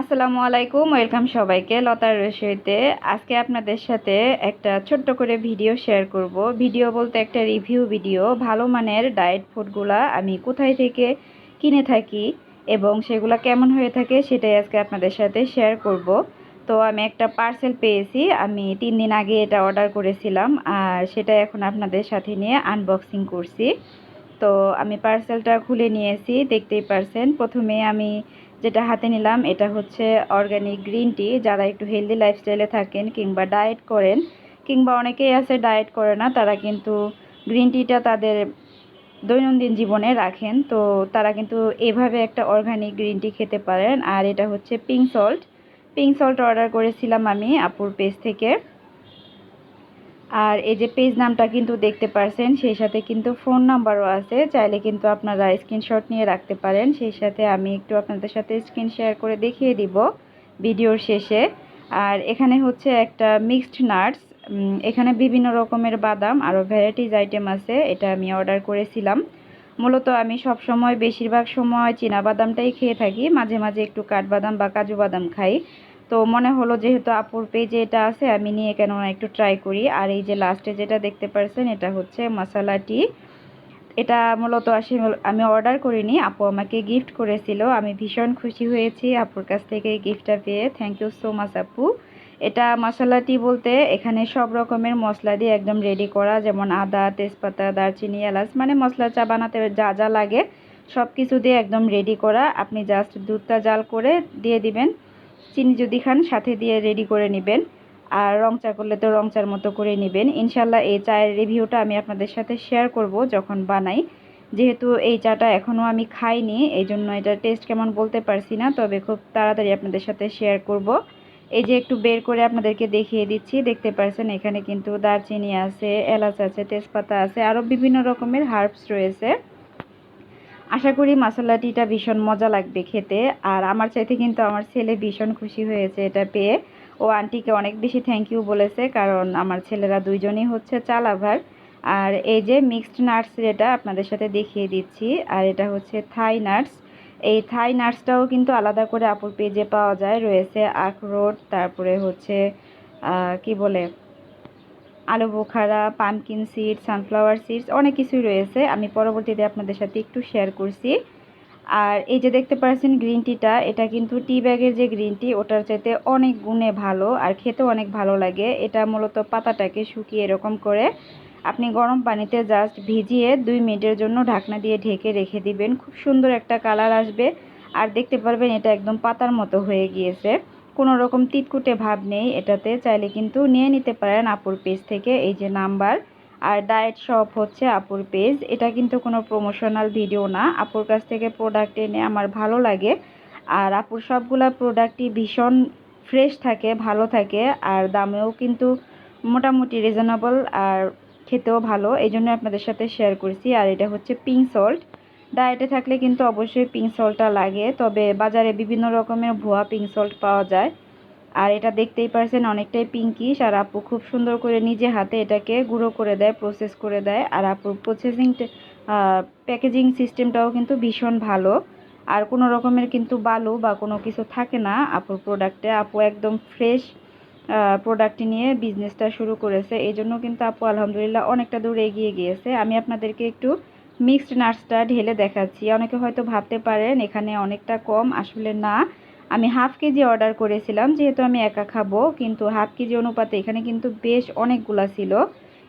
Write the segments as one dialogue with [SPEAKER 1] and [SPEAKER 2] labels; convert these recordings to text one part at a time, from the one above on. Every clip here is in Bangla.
[SPEAKER 1] আসসালামু আলাইকুম, ওয়েলকাম সবাইকে লতার রসইতে। আজকে আপনাদের সাথে একটা ছোট্ট করে ভিডিও শেয়ার করব। ভিডিও বলতে একটা রিভিউ ভিডিও। ভালো মানের ডায়েট ফুডগুলা আমি কোথায় থেকে কিনে থাকি এবং সেগুলো কেমন হয়ে থাকে সেটাই আজকে আপনাদের সাথে শেয়ার করব। তো আমি একটা পার্সেল পেয়েছি, আমি তিন দিন আগে এটা অর্ডার করেছিলাম, আর সেটা এখন আপনাদের সাথে নিয়ে আনবক্সিং করছি। তো আমি পার্সেলটা খুলে নিয়েছি, দেখতেই পারছেন। প্রথমে আমি যেটা হাতে নিলাম, এটা হচ্ছে অর্গানিক গ্রিন টি যারা একটু হেলদি লাইফস্টাইলে থাকেন কিংবা ডায়েট করেন, কিংবা অনেকেই আছে ডায়েট করে না, তারা কিন্তু গ্রিন টিটা তাদের দৈনন্দিন জীবনে রাখেন। তো তারা কিন্তু এভাবে একটা অর্গানিক গ্রিন টি খেতে পারেন। আর এটা হচ্ছে pink salt pink salt order করেছিলাম আমি আপুর পেজ থেকে। আর এই যে পেজ নামটা কিন্তু দেখতে পারছেন, সেই সাথে কিন্তু ফোন নাম্বারও আছে। চাইলে কিন্তু আপনারা স্ক্রিনশট নিয়ে রাখতে পারেন। সেই সাথে আমি একটু আপনাদের সাথে স্ক্রিন শেয়ার করে দেখিয়ে দিব ভিডিওর শেষে। আর এখানে হচ্ছে একটা মিক্সড নাটস এখানে বিভিন্ন রকমের বাদাম আরও ভ্যারাইটিস আইটেম আছে, এটা আমি অর্ডার করেছিলাম। মূলত আমি সব সময় বেশিরভাগ সময় বাদামটাই খেয়ে থাকি। মাঝে মাঝে একটু কাঠবাদাম বা কাজু বাদাম খাই। তো মনে হলো যেহেতু আপুর পেজে এটা আছে, আমি নিয়ে কেন একটু ট্রাই করি। আর এই যে লাস্টে যেটা দেখতে পারছেন, এটা হচ্ছে মশালাটি এটা মূলত আসে আমি অর্ডার করিনি, আপু আমাকে গিফট করেছিল। আমি ভীষণ খুশি হয়েছি আপুর কাছ থেকে গিফটটা পেয়ে। থ্যাংক ইউ সো মাচ আপু। এটা মশলাটি বলতে এখানে সব রকমের মশলা দিয়ে একদম রেডি করা, যেমন আদা, তেজপাতা, দারচিনি, এলাচ মানে মশলা চা বানাতে যা যা লাগে সব কিছু দিয়ে একদম রেডি করা। আপনি জাস্ট দুধটা জাল করে দিয়ে দিবেন। চিনি যদি খান, সাথে দিয়ে রেডি করে নেবেন। আর রং চা করলে তো রং চার মতো করে নেবেন। ইনশাল্লাহ এই চায়ের রিভিউটা আমি আপনাদের সাথে শেয়ার করব যখন বানাই। যেহেতু এই চাটা এখনও আমি খাইনি এই জন্য এটা টেস্ট কেমন বলতে পারছি না, তবে খুব তাড়াতাড়ি আপনাদের সাথে শেয়ার করব। এই যে একটু বের করে আপনাদেরকে দেখিয়ে দিচ্ছি, দেখতে পারছেন এখানে কিন্তু দারচিনি আছে, এলাচ আছে, তেজপাতা আছে আরও বিভিন্ন রকমের হার্বস রয়েছে। আশা করি মশলাটিটা ভীষণ মজা লাগবে খেতে। আর আমার চাইতে কিন্তু আমার ছেলে ভীষণ খুশি হয়েছে এটা পেয়ে। ও আন্টিকে অনেক বেশি থ্যাংক ইউ বলেছে, কারণ আমার ছেলেরা দুইজনই হচ্ছে চালাভার। আর এই যে মিক্সড নাটস যেটা আপনাদের সাথে দেখিয়ে দিচ্ছি, আর এটা হচ্ছে থাই নাটস এই থাই নাটসটাও কিন্তু আলাদা করে আপুর পেজে পাওয়া যায়, রয়েছে আখরোট, তারপরে হচ্ছে কি বলে? আলু বোখারা পামকিন সিড সানফ্লাওয়ার সিডস অনেক কিছুই রয়েছে। আমি পরবর্তীতে আপনাদের সাথে একটু শেয়ার করছি। আর এই যে দেখতে পাচ্ছেন গ্রিন টিটা এটা কিন্তু টি ব্যাগের যে গ্রিন টি ওটার চাইতে অনেক গুণে ভালো আর খেতেও অনেক ভালো লাগে। এটা মূলত পাতাটাকে শুকিয়ে এরকম করে আপনি গরম পানিতে জাস্ট ভিজিয়ে দুই মিনিটের জন্য ঢাকনা দিয়ে ঢেকে রেখে দিবেন। খুব সুন্দর একটা কালার আসবে। আর দেখতে পারবেন এটা একদম পাতার মতো হয়ে গিয়েছে। কোনো রকম তিতকুটে ভাব নেই এটাতে। চাইলে কিন্তু নিয়ে নিতে পারেন আপুর পেজ থেকে, এই যে নাম্বার। আর ডায়েট শপ হচ্ছে আপুর পেজ এটা কিন্তু কোনো প্রমোশনাল ভিডিও না। আপুর কাছ থেকে প্রোডাক্ট এনে আমার ভালো লাগে। আর আপুর সবগুলা প্রোডাক্টই ভীষণ ফ্রেশ থাকে, ভালো থাকে। আর দামেও কিন্তু মোটামুটি রিজনেবল আর খেতেও ভালো। এই জন্য আপনাদের সাথে শেয়ার করছি। আর এটা হচ্ছে পিঙ্ক সল্ট ডায়েটে থাকলে কিন্তু অবশ্যই পিঙ্ক সল্টটা লাগে, তবে বাজারে বিভিন্ন রকমের ভুয়া পিঙ্ক সল্ট পাওয়া যায়। আর এটা দেখতেই পারছেন অনেকটাই পিঙ্কিশ আর আপু খুব সুন্দর করে নিজে হাতে এটাকে গুঁড়ো করে দেয় প্রসেস করে দেয়। আর আপুর প্রসেসিং প্যাকেজিং সিস্টেমটাও কিন্তু ভীষণ ভালো। আর কোনো রকমের কিন্তু বালু বা কোনো কিছু থাকে না আপুর প্রোডাক্টে আপু একদম ফ্রেশ প্রোডাক্টটি নিয়ে বিজনেসটা শুরু করেছে। এই জন্য কিন্তু আপু আলহামদুলিল্লাহ অনেকটা দূর এগিয়ে গিয়েছে। আমি আপনাদেরকে একটু মিক্সড নাটসটা ঢেলে দেখাচ্ছি। অনেকে হয়তো ভাবতে পারেন, এখানে অনেকটা কম, আসলে না। আমি হাফ কেজি অর্ডার করেছিলাম, যেহেতু আমি একা খাব, কিন্তু হাফ কেজি অনুপাতে এখানে কিন্তু বেশ অনেকগুলা ছিল।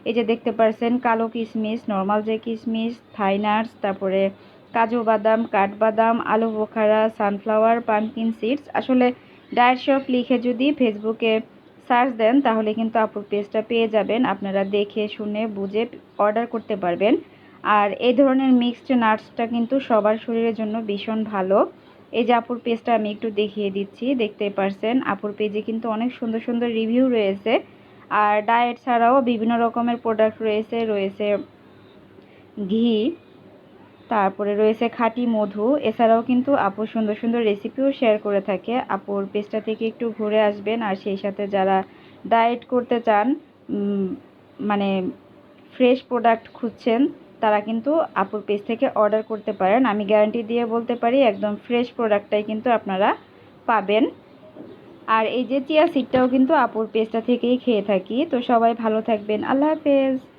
[SPEAKER 1] এই যে দেখতে পারছেন, কালো কিশমিশ নর্মাল যে কিশমিশ থাই নাটস, তারপরে কাজু বাদাম কাঠবাদাম আলু বোখারা, সানফ্লাওয়ার, পাম্পকিন সিডস। আসলে ডায়েট শপ লিখে যদি ফেসবুকে সার্চ দেন, তাহলে কিন্তু আপুর পেজটা পেয়ে যাবেন। আপনারা দেখে, শুনে, বুঝে অর্ডার করতে পারবেন। আর এই ধরনের মিক্সড নাটসটা কিন্তু সবার শরীরের জন্য ভীষণ ভালো। এই যে আপুর পেজটা আমি একটু দেখিয়ে দিচ্ছি দেখতে পারছেন। আপুর পেজে কিন্তু অনেক সুন্দর সুন্দর রিভিউ রয়েছে। আর ডায়েট ছাড়াও বিভিন্ন রকমের প্রোডাক্ট রয়েছে রয়েছে ঘি, তারপরে রয়েছে খাঁটি মধু। এছাড়াও কিন্তু আপু সুন্দর সুন্দর রেসিপিও শেয়ার করে থাকে। আপুর পেজটা থেকে একটু ঘুরে আসবেন। আর সেই সাথে যারা ডায়েট করতে চান মানে ফ্রেশ প্রোডাক্ট খুঁজছেন তারা কিন্তু আপুর পেজ থেকে অর্ডার করতে পারেন। আমি গ্যারান্টি দিয়ে বলতে পারি, একদম ফ্রেশ প্রোডাক্টটাই কিন্তু আপনারা পাবেন। আর এই যে চিয়া সিডটাও কিন্তু আপুর পেজটা থেকেই খেয়ে থাকি। তো সবাই ভালো থাকবেন। আল্লাহ হাফেজ।